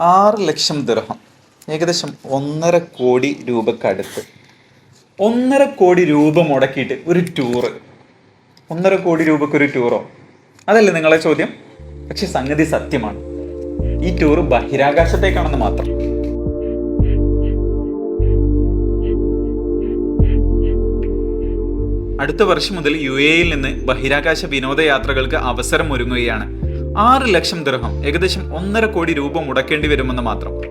ആറ് ലക്ഷം ദിർഹം. ഏകദേശം ഒന്നര കോടി രൂപക്കടുത്ത് ഒന്നര കോടി രൂപ മുടക്കിയിട്ട് ഒരു ടൂറ് ഒന്നര കോടി രൂപക്ക് ഒരു ടൂറോ അതല്ലേ നിങ്ങളെ ചോദ്യം? പക്ഷെ സംഗതി സത്യമാണ്. ഈ ടൂർ ബഹിരാകാശത്തേക്കാണെന്ന് മാത്രം. അടുത്ത വർഷം മുതൽ യു എയിൽ നിന്ന് ബഹിരാകാശ വിനോദയാത്രകൾക്ക് അവസരം ഒരുങ്ങുകയാണ്. ആറ് ലക്ഷം ദൃഹം ഏകദേശം ഒന്നര കോടി രൂപ മുടക്കേണ്ടി വരുമെന്ന് മാത്രം.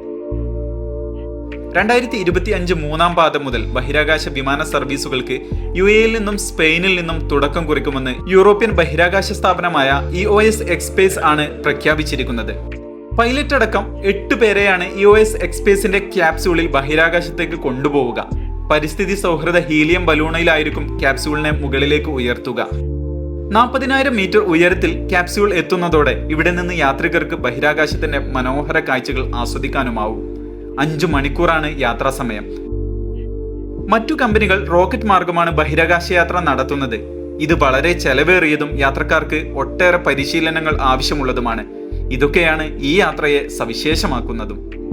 രണ്ടായിരത്തി ഇരുപത്തി അഞ്ച് മൂന്നാം പാദം മുതൽ ബഹിരാകാശ വിമാന സർവീസുകൾക്ക് യു എയിൽ നിന്നും സ്പെയിനിൽ നിന്നും തുടക്കം കുറിക്കുമെന്ന് യൂറോപ്യൻ ബഹിരാകാശ സ്ഥാപനമായ ഇ ഒ എസ് എക്സ്പേസ് ആണ് പ്രഖ്യാപിച്ചിരിക്കുന്നത്. പൈലറ്റ് അടക്കം എട്ട് പേരെയാണ് ഇ ഒ എസ് എക്സ്പേസിന്റെ ക്യാപ്സ്യൂളിൽ ബഹിരാകാശത്തേക്ക് കൊണ്ടുപോവുക. പരിസ്ഥിതി സൗഹൃദ ഹീലിയം ബലൂണയിലായിരിക്കും ക്യാപ്സ്യൂളിനെ മുകളിലേക്ക് ഉയർത്തുക. നാൽപ്പതിനായിരം മീറ്റർ ഉയരത്തിൽ ക്യാപ്സ്യൂൾ എത്തുന്നതോടെ ഇവിടെ നിന്ന് യാത്രികർക്ക് ബഹിരാകാശത്തിന്റെ മനോഹര കാഴ്ചകൾ ആസ്വദിക്കാനുമാവും. അഞ്ചു മണിക്കൂറാണ് യാത്രാ സമയം. മറ്റു കമ്പനികൾ റോക്കറ്റ് മാർഗമാണ് ബഹിരാകാശ യാത്ര നടത്തുന്നത്. ഇത് വളരെ ചെലവേറിയതും യാത്രക്കാർക്ക് ഒട്ടേറെ പരിശീലനങ്ങൾ ആവശ്യമുള്ളതുമാണ്. ഇതൊക്കെയാണ് ഈ യാത്രയെ സവിശേഷമാക്കുന്നതും.